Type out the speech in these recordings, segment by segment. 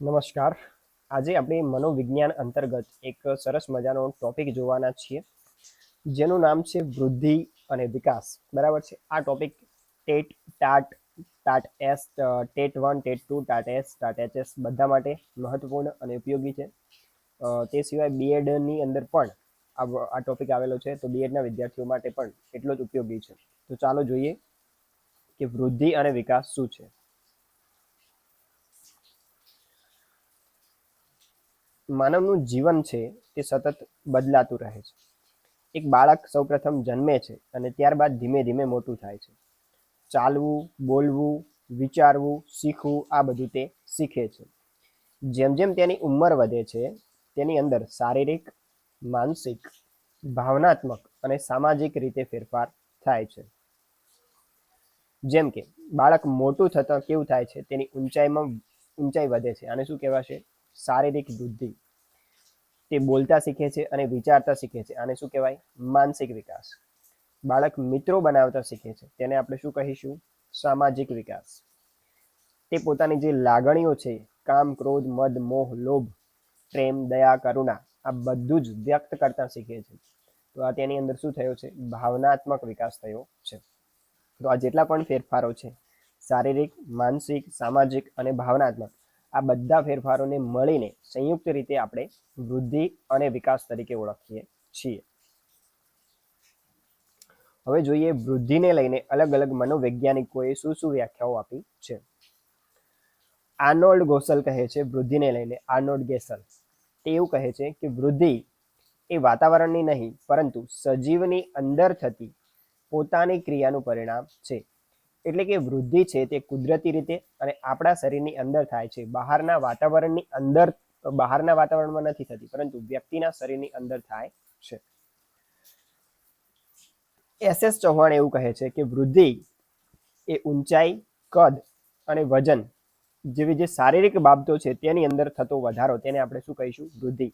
નમસ્કાર. આજે આપણે મનોવિજ્ઞાન અંતર્ગત એક સરસ મજાનો ટોપિક જોવાના છીએ, જેનું નામ છે વૃદ્ધિ અને વિકાસ. બરાબર છે? આ topic TET, TAT TAT S TET one, TET two, TAT S, TAT H S બધા માટે મહત્વપૂર્ણ અને ઉપયોગી છે. તે સિવાય બીએડની અંદર પણ આ ટોપિક આવેલો છે, તો બીએડના વિદ્યાર્થીઓ માટે પણ એટલો જ ઉપયોગી છે. તો ચાલો જોઈએ કે વૃદ્ધિ અને વિકાસ શું છે? માનવનું જીવન છે તે સતત બદલાતું રહે છે. એક બાળક સૌપ્રથમ જન્મે છે અને ત્યારબાદ ધીમે ધીમે મોટું થાય છે. ચાલવું, બોલવું, વિચારવું, શીખવું, આ બધું તે શીખે છે. જેમ જેમ તેની ઉંમર વધે છે, તેની અંદર શારીરિક, માનસિક, ભાવનાત્મક અને સામાજિક રીતે ફેરફાર થાય છે. જેમ કે, બાળક મોટું થતાં કેવું થાય છે, તેની ઊંચાઈમાં ઊંચાઈ વધે છે. આને શું કહેવાશે? શારીરિક વૃદ્ધિ તે બોલતા શીખે છે અને વિચારતા શીખે છે. આને શું કહેવાય? માનસિક વિકાસ. બાળક મિત્રો બનાવતા શીખે છે. તેને આપણે શું કહીશું? સામાજિક વિકાસ. તે પોતાની જે લાગણીઓ છે, કામ, ક્રોધ, મદ, મોહ, લોભ, પ્રેમ, દયા, કરુણા, આ બધું જ વ્યક્ત કરતા શીખે છે. તો આ તેની અંદર શું થયો છે? ભાવનાત્મક વિકાસ થયો છે. તો આ જેટલા પણ ફેરફારો છે, શારીરિક, માનસિક, સામાજિક અને ભાવનાત્મક આ બધા ફેરફારોને મળીને સંયુક્ત રીતે આપણે વૃદ્ધિ અને વિકાસ તરીકે ઓળખીએ છીએ. હવે જોઈએ વૃદ્ધિને લઈને અલગ અલગ મનોવૈજ્ઞાનિકોએ શું શું વ્યાખ્યાઓ આપી છે. આર્નોલ્ડ ગોસલ કહે છે વૃદ્ધિને લઈને, આર્નોલ્ડ ગેસલ. એવું કહે છે કે વૃદ્ધિ એ વાતાવરણની નહીં, પરંતુ સજીવની અંદર થતી પોતાની ક્રિયાનું પરિણામ છે. એટલે કે વૃદ્ધિ છે તે કુદરતી રીતે અને આપણા શરીરની અંદર થાય છે. બહારના વાતાવરણની અંદર, બહારના વાતાવરણમાં નથી થતી, પરંતુ વ્યક્તિના શરીરની અંદર થાય છે. એસ એસ ચૌહાણ એવું કહે છે કે વૃદ્ધિ એ ઊંચાઈ, કદ અને વજન જેવી જે શારીરિક બાબતો છે તેની અંદર થતો વધારો, તેને આપણે શું કહીશું? વૃદ્ધિ.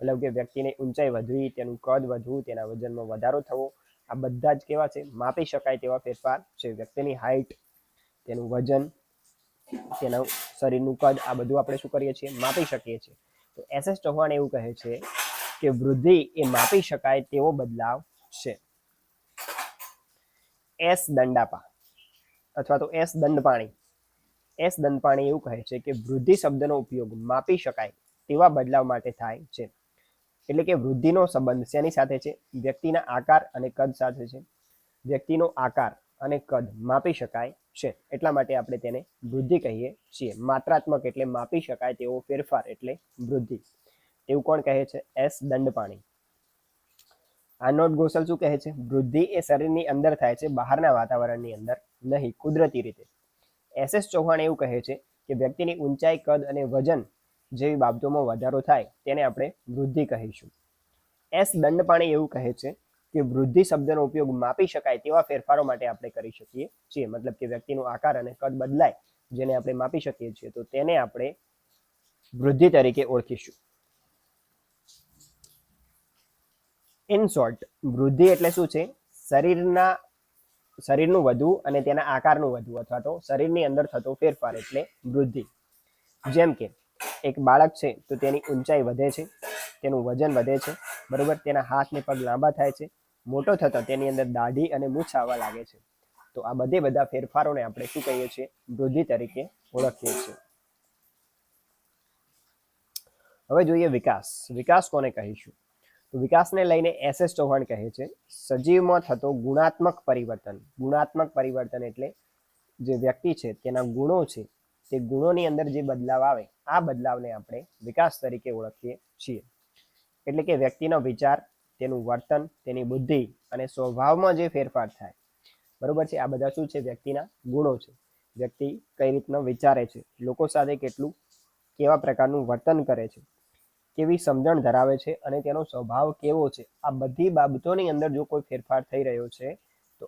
મતલબ કે વ્યક્તિને ઊંચાઈ વધવી, તેનું કદ વધવું, તેના વજનમાં વધારો થવો આ બધા જ કેવા છે? માપી શકાય તેવા ફેરફાર છે. વ્યક્તિની હાઇટ તેનું વજન, તેનું શરીરનું કદ, આ બધું આપણે શું કરીએ છીએ? માપી શકીએ છીએ. તો એસ એસ ચૌહાણ એવું કહે છે કે વૃદ્ધિ એ માપી શકાય તેવો બદલાવ છે. એસ દંડાપા અથવા તો એસ દંડપાણી. એસ દંડપાણી એવું કહે છે કે વૃદ્ધિ શબ્દનો ઉપયોગ માપી શકાય તેવા બદલાવ માટે થાય છે. એટલે કે વૃદ્ધિનો સંબંધ શેની સાથે છે? વ્યક્તિના આકાર અને કદ સાથે છે. વ્યક્તિનો આકાર અને કદ માપી શકાય છે. એટલા માટે આપણે તેને વૃદ્ધિ કહીએ છીએ. માત્રાત્મક એટલે માપી શકાય તેવો ફેરફાર એટલે વૃદ્ધિ. એવું કોણ કહે છે? એસ દંડપાણી. આર્નોલ્ડ ગોસલ શું કહે છે? વૃદ્ધિ એ શરીરની અંદર થાય છે, બહારના વાતાવરણની અંદર નહીં, કુદરતી રીતે. એસ એસ ચૌહાણ એવું કહે છે કે વ્યક્તિની ઊંચાઈ, કદ અને વજન જેવી બાબતોમાં વધારો થાય તેને આપણે વૃદ્ધિ કહીશું. એસ દંડપાણી એવું કહે છે કે વૃદ્ધિ શબ્દનો ઉપયોગ માપી શકાય તેવા ફેરફારો માટે આપણે કરી શકીએ છીએ. મતલબ કે વ્યક્તિનો આકાર અને કદ બદલાય જેને આપણે માપી શકીએ છીએ, તો તેને આપણે વૃદ્ધિ તરીકે ઓળખીશું. ઇન શોર્ટ વૃદ્ધિ એટલે શું છે? શરીરના, શરીરનું વધુ અને તેના આકારનું વધુ અથવા તો શરીરની અંદર થતો ફેરફાર એટલે વૃદ્ધિ. જેમ કે એક બાળક છે, તો તેની ઊંચાઈ વધે છે, તેનું વજન વધે છે, બરાબર? તેના હાથ ને પગ લાંબા થાય છે, મોટો થતો તેની અંદર દાઢી અને મૂછ આવવા લાગે છે. તો આ બધે બધા ફેરફારોને આપણે શું કહીએ છીએ? વૃદ્ધિ તરીકે ઓળખીએ છીએ. હવે જોઈએ વિકાસ. વિકાસ કોને કહીશું? તો વિકાસને લઈને એસ એસ ચૌહાણ કહે છે, સજીવમાં થતો ગુણાત્મક પરિવર્તન. ગુણાત્મક પરિવર્તન એટલે જે વ્યક્તિ છે, તેના ગુણો છે, તે ગુણોની અંદર જે બદલાવ આવે આ બદલાવને આપણે વિકાસ તરીકે ઓળખીએ છીએ. એટલે કે વ્યક્તિનો વિચાર, તેનું વર્તન, તેની બુદ્ધિ અને સ્વભાવમાં જે ફેરફાર થાય. બરોબર છે? આ બધા શું છે? વ્યક્તિના ગુણો છે. વ્યક્તિ કઈ રીતનો વિચારે છે? લોકો સાથે કેટલું, કેવા પ્રકારનું વર્તન કરે છે? કેવી સમજણ ધરાવે છે? અને તેનો સ્વભાવ કેવો છે? આ બધી બાબતોની અંદર જો કોઈ ફેરફાર થઈ રહ્યો છે, તો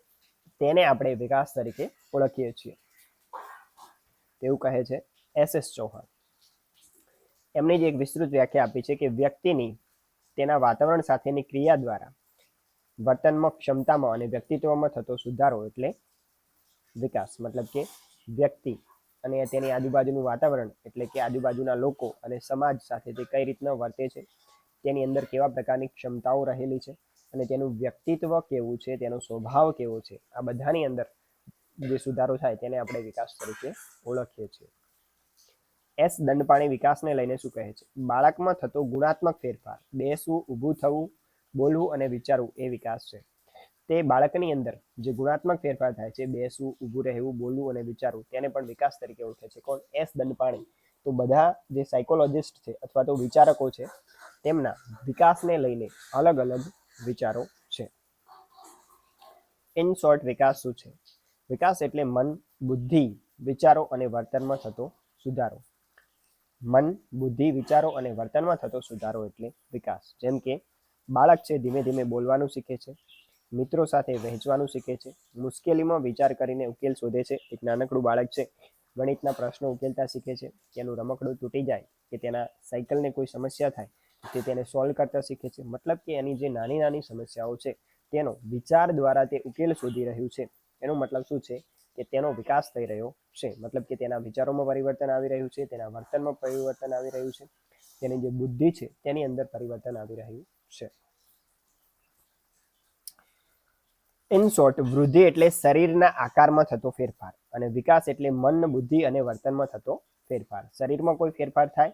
તેને આપણે વિકાસ તરીકે ઓળખીએ છીએ. તેવું કહે છે એસ એસ ચૌહાણ. એમની જે એક વિસ્તૃત વ્યાખ્યા આપી છે કે વ્યક્તિની તેના વાતાવરણ સાથેની ક્રિયા દ્વારા વર્તનમાં ક્ષમતામાં અને વ્યક્તિત્વમાં થતો સુધારો એટલે વિકાસ. મતલબ કે વ્યક્તિ અને તેની આજુબાજુનું વાતાવરણ એટલે કે આજુબાજુના લોકો અને સમાજ સાથે તે કઈ રીતના વર્તે છે, તેની અંદર કેવા પ્રકારની ક્ષમતાઓ રહેલી છે અને તેનું વ્યક્તિત્વ કેવું છે, તેનો સ્વભાવ કેવો છે, આ બધાની અંદર જે સુધારો થાય તેને આપણે વિકાસ તરીકે ઓળખીએ છીએ. એસ દંડપાણી વિકાસને લઈને શું કહે છે? બાળકમાં થતો ગુણાત્મક ફેરફાર, બેસવું, ઊભું થવું, બોલવું અને વિચારવું એ વિકાસ છે. તે બાળકની અંદર જે ગુણાત્મક ફેરફાર થાય છે, બેસવું, ઊભું રહેવું, બોલવું અને વિચારવું, તેને પણ વિકાસ તરીકે ઓળખે છે. કોણ? એસ દંડપાણી. તો બધા જે સાયકોલોજિસ્ટ છે અથવા તો વિચારકો છે, તેમના વિકાસને લઈને અલગ અલગ વિચારો છે. ઇન શોર્ટ, વિકાસ શું છે? વિકાસ એટલે મન, બુદ્ધિ, વિચારો અને વર્તનમાં થતો સુધારો. મન, બુદ્ધિ, વિચારો અને વર્તનમાં થતો સુધારો એટલે વિકાસ. જેમ કે, બાળક છે, ધીમે ધીમે બોલવાનું શીખે છે, મિત્રો સાથે વહેંચવાનું શીખે છે, મુશ્કેલીમાં વિચાર કરીને ઉકેલ શોધે છે, એક નાનકડું બાળક છે, ગણિતના પ્રશ્નો ઉકેલતા શીખે છે, તેનું રમકડું તૂટી જાય, કે તેના સાયકલને કોઈ સમસ્યા થાય, તે તેને સોલ્વ કરતા શીખે છે. મતલબ કે એની જે નાની નાની સમસ્યાઓ છે, તેનો વિચાર દ્વારા તે ઉકેલ શોધી રહ્યું છે. એનો મતલબ શું છે? કે તેનો વિકાસ થઈ રહ્યો છે. મતલબ કે તેના વિચારોમાં પરિવર્તન આવી રહ્યું છે, તેના વર્તનમાં પરિવર્તન આવી રહ્યું છે. તેની જે બુદ્ધિ છે, તેની અંદર પરિવર્તન આવી રહ્યું છે. ઇન શોર્ટ વૃદ્ધિ એટલે શરીરના આકારમાં થતો ફેરફાર અને વિકાસ એટલે મન, બુદ્ધિ અને વર્તનમાં થતો ફેરફાર. શરીરમાં કોઈ ફેરફાર થાય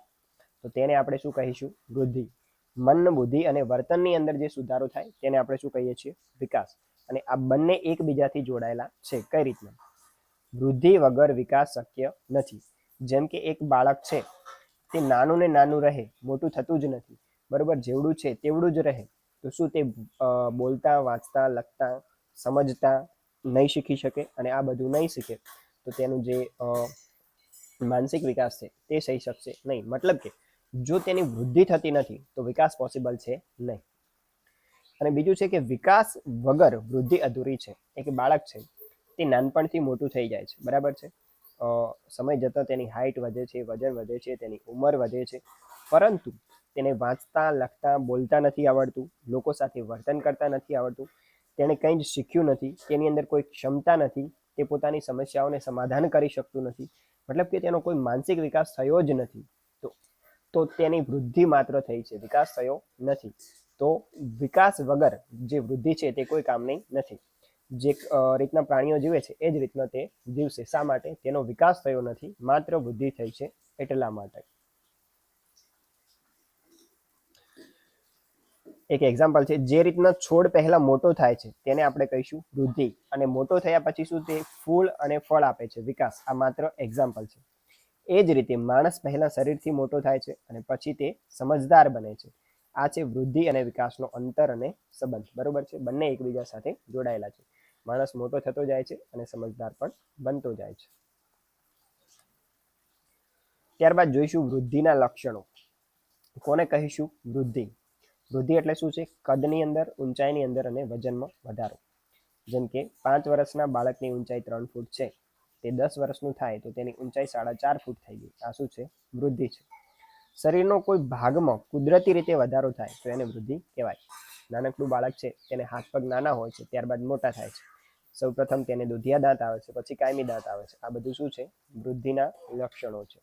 તો તેને આપણે શું કહીશું? વૃદ્ધિ. મન, બુદ્ધિ અને વર્તનની અંદર જે સુધારો થાય તેને આપણે શું કહીએ છીએ? વિકાસ. અને આ બંને એકબીજાથી જોડાયેલા છે. કઈ રીતના? વૃદ્ધિ વગર વિકાસ શક્ય નથી. જેમ કે એક બાળક છે, તે નાનું ને નાનું રહે, મોટું થતું જ નથી. બરોબર, જેવડું છે તેવડું જ રહે. તો શું તે બોલતા, વાંચતા, લખતા, સમજતા નહીં શીખી શકે અને આ બધું નહીં શીખે? તો તેનું જે માનસિક વિકાસ છે તે થઈ શકશે નહીં. મતલબ કે જો તેની વૃદ્ધિ થતી નથી, તો વિકાસ પોસિબલ છે નહીં. અને બીજું છે કે વિકાસ વગર વૃદ્ધિ અધૂરી છે. એક બાળક છે તે નાનપણથી મોટું થઈ જાય છે, બરાબર છે? સમય જતાં તેની હાઇટ વધે છે, વજન વધે છે, તેની ઉંમર વધે છે. પરંતુ તેને વાંચતા, લખતા, બોલતા નથી આવડતું, લોકો સાથે વર્તન કરતા નથી આવડતું, તેણે કંઈ જ શીખ્યું નથી, તેની અંદર કોઈ ક્ષમતા નથી, તે પોતાની સમસ્યાઓને સમાધાન કરી શકતું નથી, મતલબ કે તેનો કોઈ માનસિક વિકાસ થયો જ નથી. તો તો તેની વૃદ્ધિ માત્ર થઈ છે, વિકાસ થયો નથી. તો વિકાસ વગર જે વૃદ્ધિ છે તે કોઈ કામની નથી. જે રીતના પ્રાણીઓ જીવે છે, એ જ રીતના તે જીવશે. શા માટે? તેનો વિકાસ થયો નથી, માત્ર વૃદ્ધિ થઈ છે એટલા માટે. એક એક્ઝામ્પલ છે, જે રીતના છોડ પહેલા મોટો થાય છે, તેને આપણે કહીશું વૃદ્ધિ. અને મોટો થયા પછી શું તે ફૂલ અને ફળ આપે છે, વિકાસ. આ માત્ર એક્ઝામ્પલ છે. એ જ રીતે માણસ પહેલા શરીરથી મોટો થાય છે અને પછી તે સમજદાર બને છે. આ છે વૃદ્ધિ અને વિકાસનો અંતર અને સંબંધ. બરોબર છે? બંને એકબીજા સાથે જોડાયેલા છે. માણસ મોટો થતો જાય છે અને સમજદાર પણ બનતો જાય છે. ત્યારબાદ જોઈશું વૃદ્ધિના લક્ષણો. કોને કહીશું? વૃદ્ધિ. વૃદ્ધિ એટલે શું છે? કદની અંદર, ઊંચાઈની અંદર અને વજનમાં વધારો. જેમ કે પાંચ વર્ષના બાળકની ઊંચાઈ ત્રણ ફૂટ છે. તે દસ વર્ષનું થાય તો તેની ઊંચાઈ સાડા ચાર ફૂટ થઈ ગઈ. આ શું છે? વૃદ્ધિ છે. શરીરનો કોઈ ભાગમાં કુદરતી રીતે વધારો થાય તો એને વૃદ્ધિ કહેવાય. નાનકડું બાળક છે તેને હાથ પગ નાના હોય છે, ત્યારબાદ મોટા થાય છે. સૌપ્રથમ તેને દુધિયા દાંત આવે છે, પછી કાયમી દાંત આવે છે. આ બધું શું છે? વૃદ્ધિના લક્ષણો છે.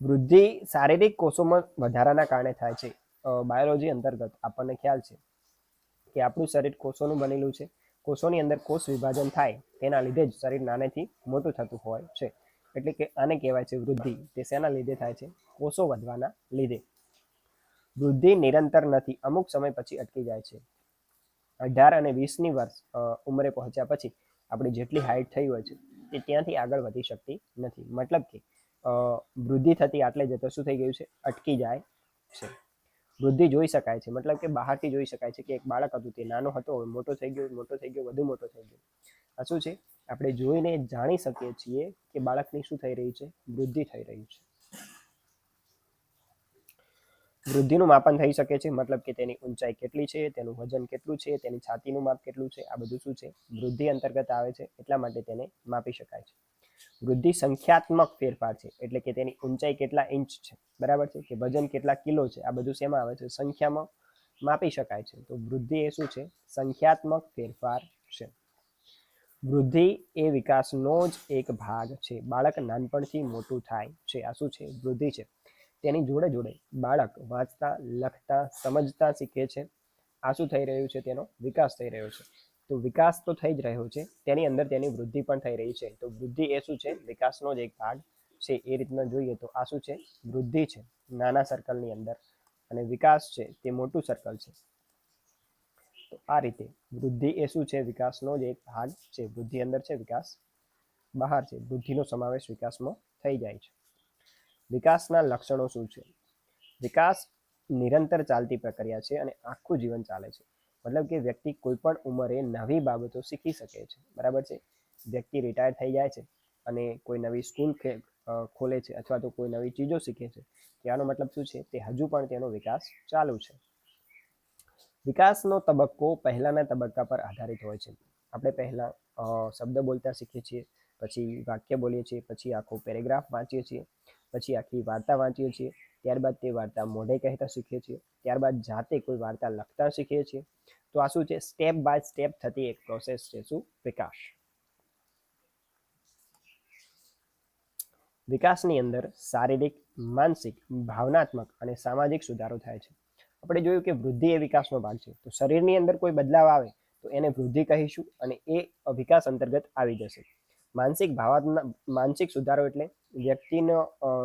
વૃદ્ધિ શારીરિક કોષોમાં વધારાના કારણે થાય છે. બાયોલોજી અંતર્ગત આપણને ખ્યાલ છે કે આપણું શરીર કોષોનું બનેલું છે. કોષોની અંદર કોષ વિભાજન થાય, તેના લીધે જ શરીર નાનેથી મોટું થતું હોય છે. એટલે કે આને કહેવાય છે વૃદ્ધિ. તે શેના લીધે થાય છે? કોષો વધવાના લીધે. વૃદ્ધિ નિરંતર નથી. અમુક સમય પછી અટકી જાય છે. અઢાર અને વીસની વર્ષ ઉંમરે પહોંચ્યા પછી આપણી જેટલી હાઇટ થઈ હોય છે તે ત્યાંથી આગળ વધી શકતી નથી. મતલબ કે વૃદ્ધિ થતી આટલે જતો શું થઈ ગયું છે? અટકી જાય છે. વૃદ્ધિ જોઈ શકાય છે. મતલબ કે બહારથી જોઈ શકાય છે કે એક બાળક હતું, તે નાનો હતો મોટો થઈ ગયો, મોટો થઈ ગયો, વધુ મોટો થઈ ગયો. આ શું છે? આપણે જોઈને જાણી શકીએ છીએ કે બાળકની શું થઈ રહી છે? વૃદ્ધિ થઈ રહી છે. વૃદ્ધિનું માપન થઈ શકે છે? મતલબ કે તેની ઊંચાઈ કેટલી છે? તેનું વજન કેટલું છે? તેની છાતીનું માપ કેટલું છે? આ બધું શું છે? વૃદ્ધિ અંતર્ગત આવે છે એટલા માટે તેને માપી શકાય છે. વૃદ્ધિ સંખ્યાત્મક ફેરફાર છે એટલે કે તેની ઊંચાઈ કેટલા ઇંચ છે? બરાબર છે? કે વજન કેટલા કિલો છે? આ બધું શેમાં આવે છે? સંખ્યામાં માપી શકાય છે. તો વૃદ્ધિ એ શું છે? સંખ્યાત્મક ફેરફાર છે. વૃદ્ધિ એ વિકાસનો જ એક ભાગ છે. બાળક નાનપણથી મોટું થાય છે. આ શું છે? વૃદ્ધિ છે. તેની જોડે જોડે બાળક વાંચતા, લખતા, સમજતા શીખે છે. આ શું થઈ રહ્યું છે, તેનો વિકાસ થઈ રહ્યો છે. તો વિકાસ તો થઈ જ રહ્યો છે. તેની અંદર તેની વૃદ્ધિ પણ થઈ રહી છે. તો વૃદ્ધિ એ શું છે? વિકાસનો જ એક ભાગ છે એ રીતના જોઈએ તો આ શું છે, વૃદ્ધિ છે, નાના સર્કલની અંદર. અને વિકાસ છે તે મોટું સર્કલ છે. તો આ રીતે વૃદ્ધિ એ શું છે? વિકાસનો જ એક ભાગ છે. વૃદ્ધિ અંદર છે વિકાસ. બહાર છે. વૃદ્ધિનો સમાવેશ વિકાસમાં થઈ જાય છે. વિકાસના લક્ષણો શું છે? વિકાસ નિરંતર ચાલતી પ્રક્રિયા છે અને આખું જીવન ચાલે છે. મતલબ કે વ્યક્તિ કોઈ પણ ઉંમરે નવી બાબતો શીખી શકે છે. બરાબર છે? વ્યક્તિ રિટાયર થઈ જાય છે અને કોઈ નવી સ્કૂલ ખોલે છે અથવા તો કોઈ નવી ચીજો શીખે છે. ત્યાંનો મતલબ શું છે? તે હજુ પણ તેનો વિકાસ ચાલુ છે. વિકાસનો તબક્કો પહેલાંના તબક્કા પર આધારિત હોય છે. આપણે પહેલાં શબ્દ બોલતા શીખીએ છીએ, પછી વાક્ય બોલીએ છીએ, પછી આખો પેરેગ્રાફ વાંચીએ છીએ પછી આખી વાર્તા વાંચીએ છીએ. ત્યારબાદ તે વાર્તા મોઢે કહેતા શીખીએ છીએ. ત્યારબાદ જાતે કોઈ વાર્તા લખતા શીખીએ છીએ. તો આ શું છે? સ્ટેપ બાય સ્ટેપ થતી એક પ્રોસેસ છે. શું? વિકાસ. વિકાસની અંદર શારીરિક, માનસિક, ભાવનાત્મક અને સામાજિક સુધારો થાય છે. આપણે જોયું કે વૃદ્ધિ એ વિકાસનો ભાગ છે. તો શરીરની અંદર કોઈ બદલાવ આવે તો એને વૃદ્ધિ કહીશું અને એ વિકાસ અંતર્ગત આવી જશે. માનસિક ભાવાત્મક માનસિક સુધારો એટલે વ્યક્તિનો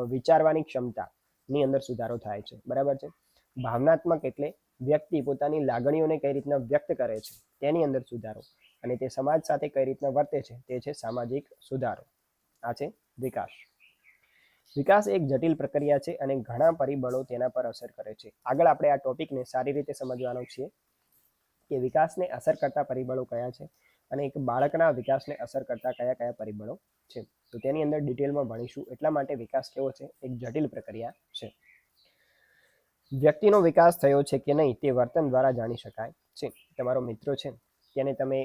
વિચારવાની ક્ષમતાની અંદર સુધારો થાય છે. બરાબર છે? ભાવનાત્મક એટલે વ્યક્તિ પોતાની લાગણીઓને કઈ રીતના વ્યક્ત કરે છે, તેની અંદર સુધારો અને તે સમાજ સાથે કઈ રીતના વર્તે છે, તે છે સામાજિક સુધારો. આ છે વિકાસ. વિકાસ એક જટિલ પ્રક્રિયા છે અને ઘણા પરિબળો તેના પર અસર કરે છે. આગળ આપણે આ ટોપિકને સારી રીતે સમજવાનો છીએ. કે વિકાસને અસર કરતા પરિબળો કયા છે અને એક બાળકના વિકાસને અસર કરતા કયા કયા પરિબળો છે? તો તેની અંદર ડિટેલમાં ભણીશું. એટલા માટે વિકાસ કેવો છે? એક જટિલ પ્રક્રિયા છે. વ્યક્તિનો વિકાસ થયો છે કે નહીં તે વર્તન દ્વારા જાણી શકાય છે. તમારો મિત્રો છે તેને તમે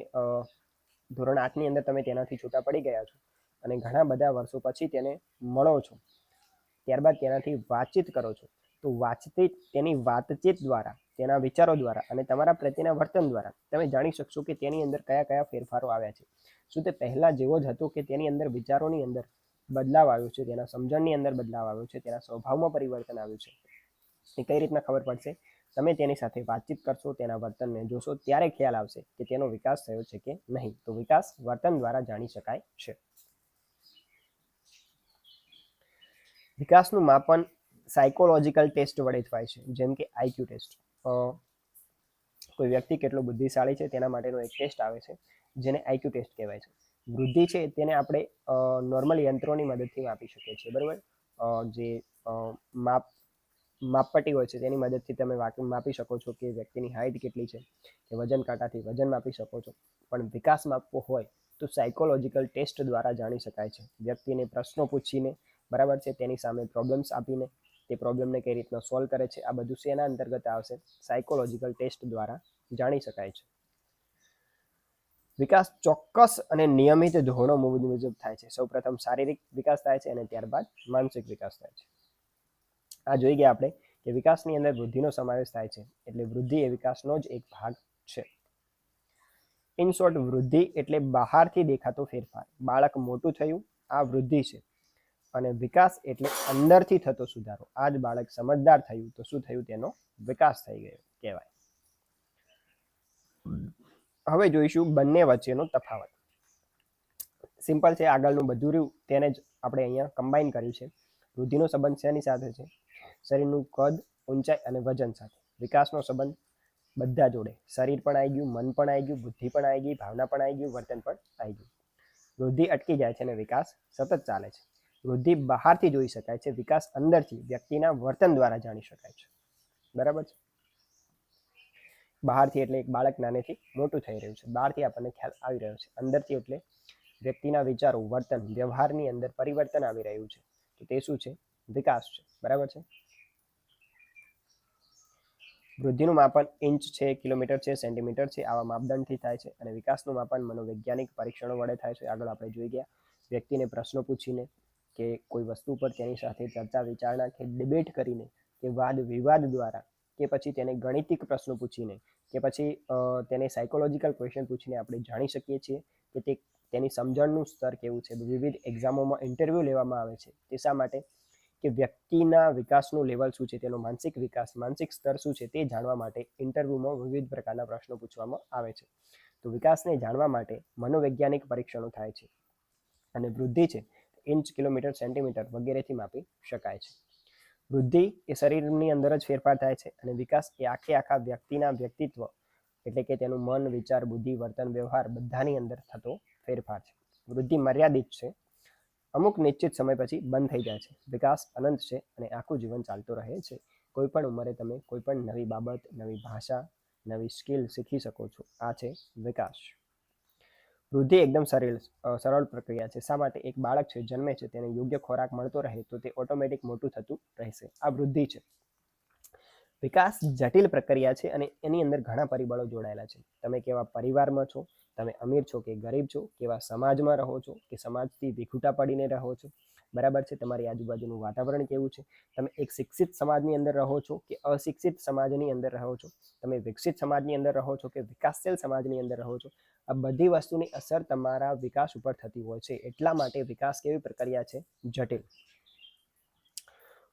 ધોરણ આઠની અંદર તમે તેનાથી છૂટા પડી ગયા છો અને ઘણા બધા વર્ષો પછી તેને મળો છો. ત્યારબાદ તેનાથી વાતચીત કરો છો. તો વાતચીત તેની વાતચીત દ્વારા તેના વિચારો દ્વારા અને તમારા પ્રત્યેના વર્તન દ્વારા તમે જાણી શકશો કે તેની અંદર કયા કયા ફેરફારો આવ્યા છે. શું તે પહેલાં જેવો જ હતો કે તેની અંદર વિચારોની અંદર બદલાવ આવ્યો છે, તેના સમજણની અંદર બદલાવ આવ્યો છે, તેના સ્વભાવમાં પરિવર્તન આવ્યું છે? એ કઈ રીતના ખબર પડશે? તમે તેની સાથે વાતચીત કરશો, તેના વર્તનને જોશો, ત્યારે ખ્યાલ આવશે કે તેનો વિકાસ થયો છે કે નહીં. તો વિકાસ વર્તન દ્વારા જાણી શકાય છે. વિકાસનું માપન સાયકોલોજીકલ ટેસ્ટ વડે થાય છે, જેમ કે આઈક્યુ ટેસ્ટ. કોઈ વ્યક્તિ કેટલો બુદ્ધિશાળી છે તેના માટેનો એક ટેસ્ટ આવે છે, જેને આઈક્યુ ટેસ્ટ કહેવાય છે. વૃદ્ધિ છે તેને આપણે નોર્મલ યંત્રોની મદદથી માપી શકીએ છીએ, બરાબર? જે માપ, માપપટ્ટી હોય છે તેની મદદથી તમે માપી શકો છો કે વ્યક્તિની હાઇટ કેટલી છે, કે વજન કાંટાથી વજન માપી શકો છો. પણ વિકાસ માપવો હોય તો સાયકોલોજીકલ ટેસ્ટ દ્વારા જાણી શકાય છે. વ્યક્તિને પ્રશ્નો પૂછીને, બરાબર છે? તેની સામે પ્રોબ્લેમ્સ આપીને તે પ્રોબ્લેમને કઈ રીતના સોલ્વ કરે છે, આ બધું શેના અંતર્ગત આવશે? સાયકોલોજીકલ ટેસ્ટ દ્વારા જાણી શકાય છે. વિકાસ ચોક્કસ અને નિયમિત ધોરણો મુજબ થાય છે. સૌપ્રથમ શારીરિક વિકાસ થાય છે અને ત્યારબાદ માનસિક વિકાસ થાય છે. આ જોઈ ગયા આપણે કે વિકાસની અંદર વૃદ્ધિનો સમાવેશ થાય છે. એટલે વૃદ્ધિ એ વિકાસનો જ એક ભાગ છે. ઇન શોર્ટ વૃદ્ધિ એટલે બહારથી દેખાતો ફેરફાર. બાળક મોટું થયું, આ વૃદ્ધિ છે. અને વિકાસ એટલે અંદરથી થતો સુધારો. આ જ બાળક સમજદાર થયું તો શું થયું? તેનો વિકાસ થઈ ગયો, કહેવાય. હવે જોઈશું બંને વચ્ચેનો તફાવત. સિમ્પલ છે, આગળનું બધું રહ્યું, તેને જ આપણે અહીંયા કમ્બાઈન કર્યું છે. વૃદ્ધિનો સંબંધ શેની સાથે છે? શરીરનું કદ, ઊંચાઈ અને વજન સાથે. વિકાસનો સંબંધ બધા જોડે. શરીર પણ આવી ગયું, મન પણ આવી ગયું, બુદ્ધિ પણ આવી ગઈ, ભાવના પણ આવી ગયું, વર્તન પણ આવી ગયું. વૃદ્ધિ અટકી જાય છે અને વિકાસ સતત ચાલે છે. વૃદ્ધિ બહારથી જોઈ શકાય છે. વિકાસ અંદરથી વ્યક્તિના વર્તન દ્વારા જાણી શકાય છે. બરાબર છે? બહારથી એટલે એક બાળક નાનેથી મોટું થઈ રહ્યું છે. બહારથી આપણને ખ્યાલ આવી રહ્યો છે. અંદરથી એટલે વ્યક્તિના વિચારો, વર્તન, વ્યવહારની અંદર પરિવર્તન આવી રહ્યું છે. તો તે શું છે? વિકાસ છે. બરાબર છે? વૃદ્ધિનું માપન ઇંચ છે, કિલોમીટર છે, સેન્ટીમીટર છે, આવા માપદંડથી થાય છે અને વિકાસનું માપન મનોવૈજ્ઞાનિક પરીક્ષણો વડે થાય છે. આગળ આપણે જોઈ ગયા. વ્યક્તિને પ્રશ્નો પૂછીને કે કોઈ વસ્તુ પર તેની સાથે ચર્ચા વિચારણા કે ડિબેટ કરીને કે વાદ વિવાદ દ્વારા કે પછી તેને ગણિતિક પ્રશ્નો પૂછીને કે પછી તેને સાયકોલોજીકલ ક્વેશ્ચન પૂછીને આપણે જાણી શકીએ છીએ કે તે તેની સમજણનું સ્તર કેવું છે. વિવિધ એક્ઝામોમાં ઇન્ટરવ્યૂ લેવામાં આવે છે. તે શા માટે? કે વ્યક્તિના વિકાસનું લેવલ શું છે? તેનો માનસિક વિકાસ, માનસિક સ્તર શું છે? તે જાણવા માટે ઇન્ટરવ્યૂમાં વિવિધ પ્રકારના પ્રશ્નો પૂછવામાં આવે છે. તો વિકાસને જાણવા માટે મનોવૈજ્ઞાનિક પરીક્ષણો થાય છે. અને વૃદ્ધિ છે. ઇંચ કિલોમીટર સેન્ટીમીટર વગેરેથી માપી શકાય છે. વૃદ્ધિ એ શરીરની અંદર જ ફેરફાર થાય છે અને વિકાસ એ આખે આખા વ્યક્તિના વ્યક્તિત્વ એટલે કે તેનું મન, વિચાર, બુદ્ધિ, વર્તન, વ્યવહાર બધાની અંદર થતો ફેરફાર છે. વૃદ્ધિ મર્યાદિત છે. અમુક નિશ્ચિત સમય પછી બંધ થઈ જાય છે. વિકાસ અનંત છે અને આખું જીવન ચાલતો રહે છે. કોઈ પણ ઉંમરે તમે કોઈ પણ નવી બાબત, નવી ભાષા, નવી સ્કિલ શીખી શકો છો. આ છે વિકાસ. વૃદ્ધિ એકદમ સરળ સરળ પ્રક્રિયા છે. શા માટે? એક બાળક છે, જન્મે છે, તેને યોગ્ય ખોરાક મળતો રહે તો તે ઓટોમેટિક મોટું થતું રહેશે. આ વૃદ્ધિ છે. વિકાસ જટિલ પ્રક્રિયા છે અને એની અંદર ઘણા પરિબળો જોડાયેલા છે. તમે કેવા પરિવારમાં છો? તમે અમીર છો કે ગરીબ છો? કેવા સમાજમાં રહો છો? કે સમાજથી વિખૂટા પડીને રહો છો? બરાબર છે? તમારી આજુબાજુનું વાતાવરણ કેવું છે? તમે એક શિક્ષિત સમાજની અંદર રહો છો કે અશિક્ષિત સમાજની અંદર રહો છો? તમે વિકસિત સમાજની અંદર રહો છો કે વિકાસશીલ સમાજની અંદર રહો છો? આ બધી વસ્તુની અસર તમારા વિકાસ ઉપર થતી હોય છે. એટલા માટે વિકાસ કેવી પ્રક્રિયા છે? જટિલ.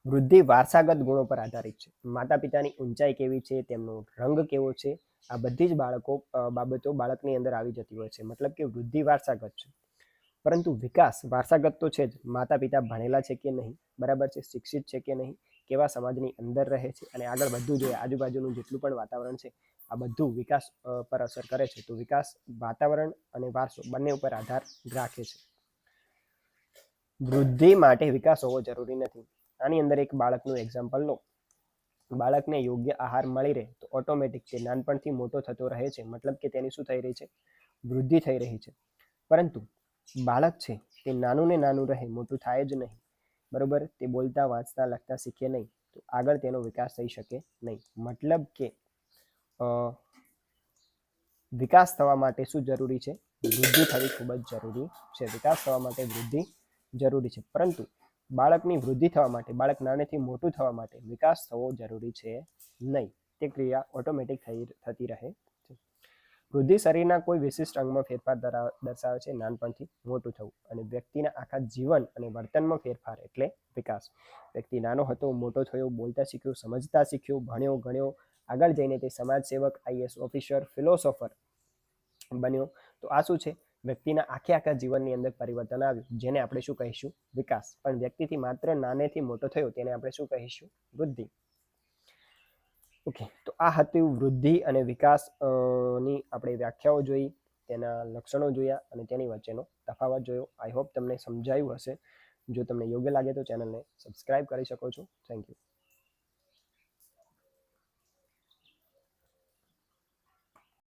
વૃદ્ધિ વારસાગત ગુણો પર આધારિત છે. માતા પિતાની ઊંચાઈ કેવી છે? તેમનો રંગ કેવો છે? આ બધી જ બાળકો બાબતો બાળકની અંદર આવી જતી હોય છે. મતલબ કે વૃદ્ધિ વારસાગત છે. પરંતુ વિકાસ વારસાગત તો છે જ. માતા પિતા ભણેલા છે કે નહીં? બરાબર છે? શિક્ષિત છે કે નહીં? કેવા સમાજની અંદર રહે છે? અને આગળ બધું જોઈએ. આજુબાજુનું જેટલું પણ વાતાવરણ છે, આ બધું વિકાસ પર અસર કરે છે. તો વિકાસ, વાતાવરણ અને વારસો બંને ઉપર આધાર રાખે છે. વૃદ્ધિ માટે વિકાસ હોવો જરૂરી નથી. આની અંદર એક બાળકનું એક્ઝામ્પલ લો. બાળકને યોગ્ય આહાર મળી રહે તો ઓટોમેટિક તે નાનપણથી મોટો થતો રહે છે. મતલબ કે તેની શું થઈ રહી છે? વૃદ્ધિ થઈ રહી છે. પરંતુ બાળક છે, તે નાનું ને નાનું રહે, મોટું થાય જ નહીં. બરાબર? તે બોલતા, વાંચતા, લખતા શીખે નહીં. તો આગળ તેનો વિકાસ થઈ શકે નહીં. મતલબ કે વિકાસ થવા માટે શું જરૂરી છે? વૃદ્ધિ થવી ખૂબ જ જરૂરી છે. વિકાસ થવા માટે વૃદ્ધિ જરૂરી છે. પરંતુ બાળકની વૃદ્ધિ થવા માટે, બાળક નાનેથી મોટું થવા માટે વિકાસ થવો જરૂરી છે નહીં. તે ક્રિયા ઓટોમેટિક થઈ, થતી રહે વૃદ્ધિ શરીરના કોઈ વિશિષ્ટ અંગમાં ફેરફાર દર્શાવે છે. નાનપણથી મોટું થવું અને વ્યક્તિના આખા જીવન અને વર્તનમાં ફેરફાર એટલે વિકાસ. વ્યક્તિ નાનો હતો, મોટો થયો, બોલતા શીખ્યો, સમજતા શીખ્યો, ભણ્યો, ગણ્યો, આગળ જઈને તે સમાજ સેવક આઈએસ ઓફિસર, ફિલોસોફર બન્યો. તો આ શું છે? વ્યક્તિના આખે આખા જીવનની અંદર પરિવર્તન આવ્યું, જેને આપણે શું કહીશું? વિકાસ. પણ વ્યક્તિથી માત્ર નાનેથી મોટો થયો, તેને આપણે શું કહીશું? વૃદ્ધિ. ઓકે, તો આ હતું વૃદ્ધિ અને વિકાસની આપણે વ્યાખ્યાઓ જોઈ, તેના લક્ષણો જોયા અને તેની વચ્ચેનો તફાવત જોયો. આઈ હોપ તમને સમજાયું હશે. જો તમને યોગ્ય લાગે તો ચેનલને સબસ્ક્રાઇબ કરી શકો છો. Thank you